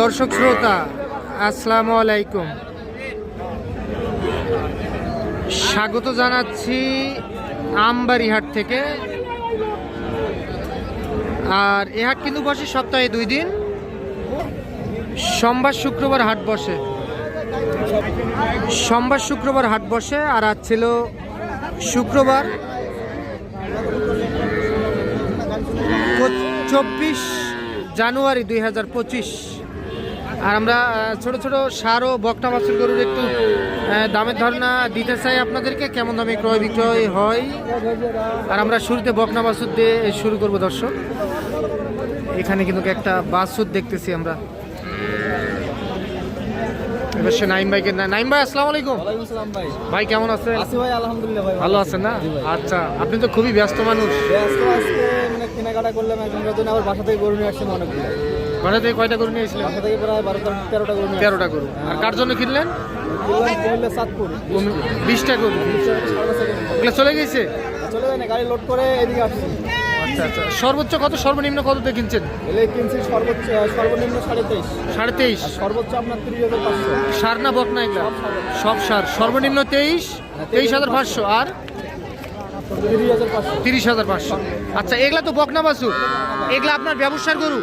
দর্শক শ্রোতা, আসসালামু আলাইকুম। স্বাগত জানাচ্ছি আমবাড়িহাট থেকে। আর এ হাট কিন্তু বসে সপ্তাহে দুই দিন। সোমবার, শুক্রবার হাট বসে। সোমবার, শুক্রবার হাট বসে আর আজ ছিল শুক্রবার। চব্বিশ জানুয়ারি দুই হাজার পঁচিশ। আর আমরা ছোট ছোট সার ও বকটা মাছের গরুর একটু দামের ধারণা দিতে চাই আপনাদেরকে কেমন দামে ক্রয় বিক্রয় হয়। আর আমরা শুরুতে বকনা বাসুদ দিয়ে শুরু করব দর্শক। এখানে কিন্তু একটা বাসুদ দেখতেছি আমরা। এবার সে নাইম ভাইকে নাইম ভাই আসসালামু আলাইকুম। ভাই। ভাই কেমন আছেন? ভাই আলহামদুলিল্লাহ ভাই ভালো আছেন না? আচ্ছা আপনি তো খুবই ব্যস্ত মানুষ। ব্যস্ত আজকে মানে কেনাকাটা করলাম আবার বাসা থেকে গরু নিয়ে অনেকগুলো। বাসা থেকে কয়টা গরু নিয়েছিলেন বাসা থেকে প্রায় বারোটা তেরোটা গরু তেরোটা গরু। আর কার জন্য কিনলেন? বিশটা গরু। চলে গেছে? চলে যায় না গাড়ি লোড করে এদিকে আসছি। আচ্ছা আচ্ছা। সর্বোচ্চ কত সর্বনিম্ন কততে কিনছেন? এলে কিনছি সর্বোচ্চ সর্বনিম্ন সাড়ে তেইশ। সাড়ে তেইশ? সর্বোচ্চ আপনার তিরিশ হাজার পাঁচশো। সার না বক না এগুলা? সব সার। সর্বনিম্ন তেইশ? তেইশ হাজার পাঁচশো। আর? তিরিশ হাজার পাঁচশো। তিরিশ হাজার পাঁচশো। আচ্ছা এগুলা তো বকনা বাসু এগুলা আপনার ব্যবসার গরু?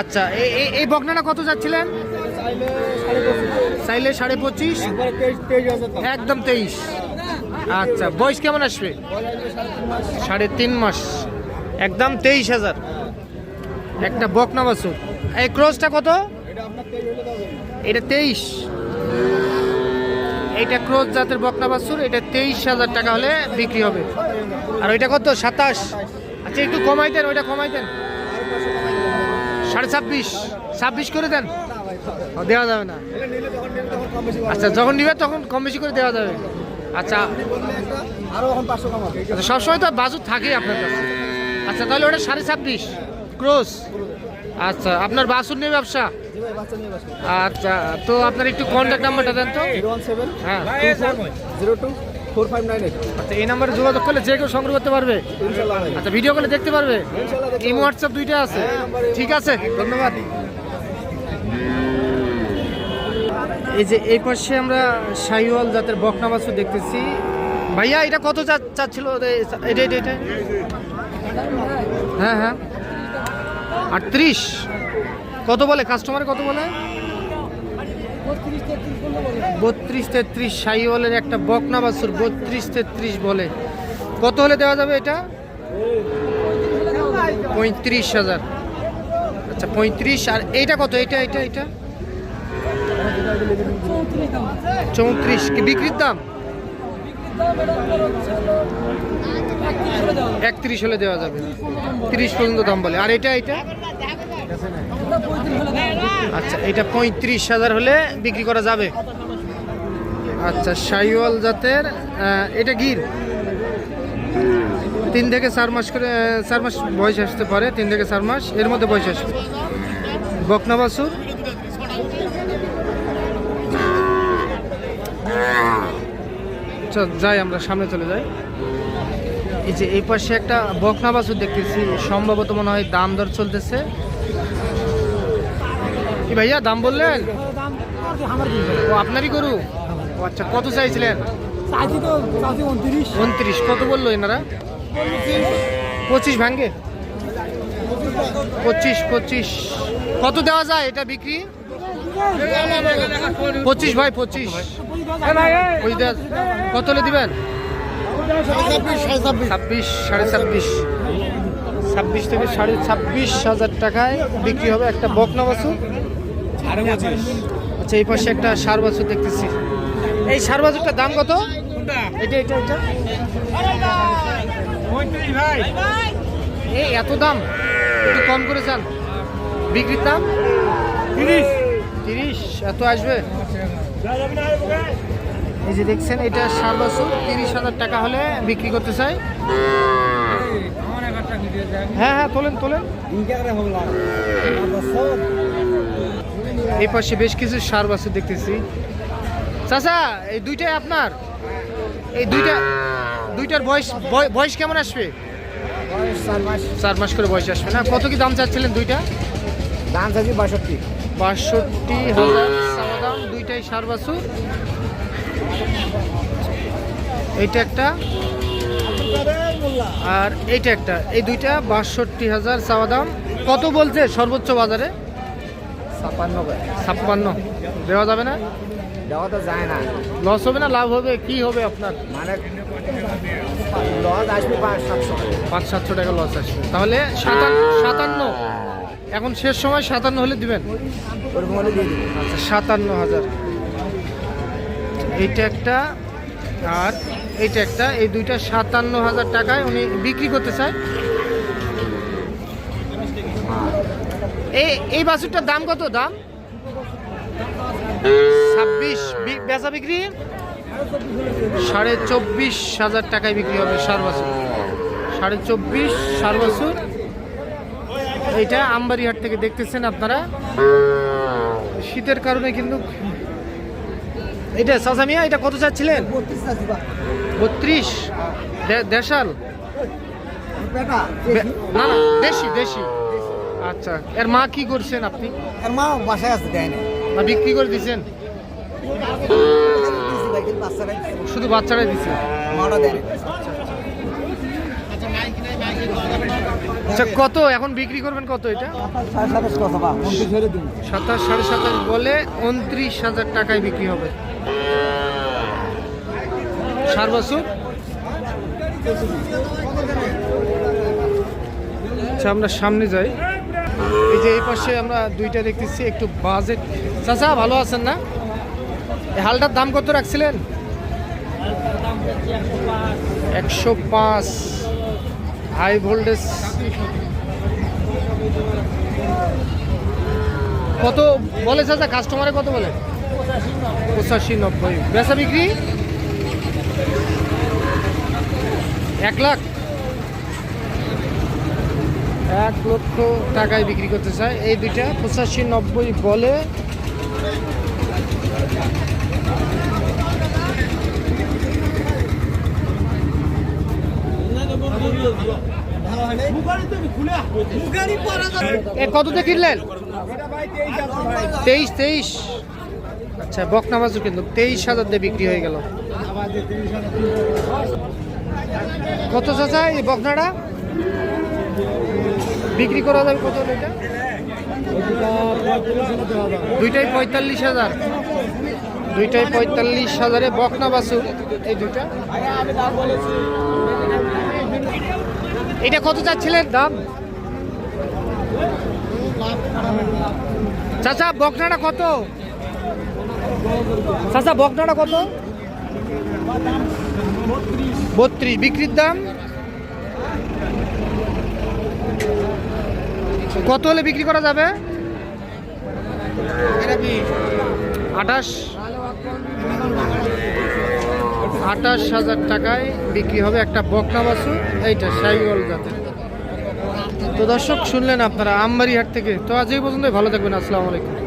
আচ্ছা এই বকনাটা কত যাচ্ছিলেন? চাইলে সাড়ে পঁচিশ। একদম তেইশ। আচ্ছা বয়স কেমন আসবে? সাড়ে তিন মাস। একদম তেইশ হাজার। একটা বকনা বাসু এই ক্রসটা কত? এটা তেইশ। এটা ক্রস জাতের বকনা বাছুর, এটা তেইশ হাজার টাকা হলে বিক্রি হবে। আর ওইটা কত? সাতাশ। আচ্ছা একটু কমাই দেন, ওইটা কমাই দেন। সাড়ে ছাব্বিশ। ছাব্বিশ করে দেন। ও, দেওয়া যাবে না। আচ্ছা যখন নিবে তখন কম বেশি করে দেওয়া যাবে। আচ্ছা। আচ্ছা, সবসময় তো বাজুর থাকেই আপনার কাছে। আচ্ছা তাহলে ওটা সাড়ে ছাব্বিশ। ক্রস আচ্ছা আপনার বাসুর নিয়ে ব্যবসা? জি ভাই বাচ্চা নিয়ে বাসবে আচ্ছা তো আপনার একটু কন্ট্যাক্ট নাম্বারটা দেন তো। সেভেন হ্যাঁ। Zero two four five nine eight. আচ্ছা এই নাম্বারে যোগাযোগ করলে যে কেউ সংগ্রহ করতে পারবে। আচ্ছা ভিডিও কলে দেখতে পারবে। এই হোয়াটসঅ্যাপ দুইটা আছে। ঠিক আছে? ধন্যবাদ। এই যে এই পাশে আমরা শাহিওয়াল জাতের বকনা বাছু দেখতেছি। ভাইয়া এটা কত চা- চাচ্ছিল? এটা এটা এটা হ্যাঁ হ্যাঁ। আটত্রিশ। কত বলে? কাস্টমার কত বলে? বত্রিশ তেত্রিশ শাহিওয়ালের একটা বকনা বাছুর, বত্রিশ তেত্রিশ বলে। কত হলে দেওয়া যাবে এটা? পঁয়ত্রিশ হাজার। আচ্ছা পঁয়ত্রিশ, আর এইটা কত? এটা এটা এটা চৌত্রিশ। কি বিক্রির দাম? একত্রিশ হলে দেওয়া যাবে। তিরিশ পর্যন্ত দাম বলে। আর এটা এটা আচ্ছা এটা পঁয়ত্রিশ হাজার হলে বিক্রি করা যাবে। আচ্ছা সাইওয়াল জাতের এটা গির? তিন থেকে চার মাস করে চার মাস বয়স আসতে পারে, তিন থেকে চার মাস, এর মধ্যে বয়স আসবে। বকনা বাছুর? আচ্ছা যাই, আমরা সামনে চলে যাই। এই যে এই পাশে একটা বকনা বাছুর দেখতেছি, সম্ভবত মনে হয় দাম দর চলতেছে। কি ভাইয়া দাম বললেন? ও আপনারই গরু? ও আচ্ছা কত চাইছিলেন? চাইছি তো চাইছি উনত্রিশ। উনত্রিশ কত বলল এনারা? পঁচিশ ভাঙ্গে? পঁচিশ পঁচিশ। কত দেওয়া যায় এটা বিক্রি? পঁচিশ ভাই পঁচিশ। কত হলে দিবেন? ছাব্বিশ সাড়ে ছাব্বিশ। ছাব্বিশ থেকে সাড়ে ছাব্বিশ হাজার টাকায় বিক্রি হবে একটা বকনা বাছুর। আচ্ছা এই পাশে একটা সার বাছুর দেখতেছি। এই সার বাছুরটার দাম কত? এটা এটা এটা। এই এত দাম? একটু কম করে চান। বিক্রির দাম? তিরিশ। তিরিশ এত আসবে? এই যে দেখছেন এটা সার বছর। তিরিশ হাজার টাকা হলে বিক্রি করতে চাই। হ্যাঁ হ্যাঁ তোলেন তোলেন। এই পাশে বেশ কিছু সার বাছুর দেখতেছি। চাচা এই দুইটাই আপনার? এই দুইটা দুইটার বয়স বয়- বয়স কেমন আসবে? চার মাস করে বয়স আসবে না? কত কি দাম চাচ্ছিলেন দুইটা? দাম চাইছি বাষট্টি। বাষট্টি হাজার দাম দুইটাই সার বাসু এইটা একটা। আর এইটা একটা। এই দুইটা বাষট্টি হাজার চাওয়া দাম। কত বলছে সর্বোচ্চ বাজারে? ছাপ্পান্ন ছাপ্পান্ন। দেওয়া যাবে না? দেওয়া তো যায় না। লস হবে না? লাভ হবে? কি হবে আপনার? মানে লস আসবে পাঁচ সাতশো পাঁচ সাতশো টাকা লস আসবে। তাহলে সাতান্ন সাতান্ন। এখন শেষ সময় সাতান্ন হলে দিবেন? আচ্ছা সাতান্ন হাজার। এইটা একটা আর এইটা একটা, এই দুইটা সাতান্ন হাজার টাকায় উনি বিক্রি করতে চায়। এই এই বাছুরটার দাম কত দাম? ছাব্বিশ বেচা বিক্রি? সাড়ে চব্বিশ হাজার টাকায় বিক্রি হবে সার বাছুর। সাড়ে চব্বিশ সার বাছুর। এইটা আমবাড়িহাট থেকে দেখতেছেন আপনারা। শীতের কারণে কিন্তু এটা সাসামিয়া এটা কত চাচ্ছিলেন? বত্রিশ। দেশাল? না না দেশি দেশি। আচ্ছা এর মা কি করছেন আপনি? আর মা বাসায় আসতে দেয় না বিক্রি করে দিছেন? শুধু বাচ্চারাই না আচ্ছা কত? এখন বিক্রি করবেন কত এটা? সাতাশ সাড়ে সাতাশ বলে উনত্রিশ হাজার টাকায় বিক্রি হবে। সার আচ্ছা আমরা সামনে যাই। এই যে এই পাশে আমরা দুইটা দেখতেছি, একটু বাজেট। চাচা, ভালো আছেন না? এই হালটার দাম কত রাখছিলেন? একশো পাঁচ। High voltage. কত বলে চাচা? কাস্টমারে কত বলে? পঁচাশি নব্বই। বেচা বিক্রি? এক লাখ? এক লক্ষ টাকায় বিক্রি করতে চায়। এই দুইটা পঁচাশি নব্বই বলে। কততে কিনলেন? তেইশ তেইশ। আচ্ছা বকনা বাজু কিন্তু তেইশ হাজার দিয়ে বিক্রি হয়ে গেল। কত চাচা এই বকনাটা? বিক্রি করা যাবে কত দুইটাই পঁয়তাল্লিশ হাজার। দুইটাই পঁয়তাল্লিশ হাজারে বকনা বাসু এই দুইটা। এটা কত চাচ্ছিলেন দাম? চাচা, বকনাটা কত? চাচা, বকনাটা কত? বত্রিশ। বিক্রির দাম? কত হলে বিক্রি করা যাবে? আঠাশ। আঠাশ হাজার টাকায় বিক্রি হবে একটা বকনা বাসু এইটা সাইওয়াল জাতের। তো দর্শক, শুনলেন আপনারা আমবাড়ি হাট থেকে। তো আজ এই পর্যন্তই, ভালো থাকবেন, আসসালামু আলাইকুম।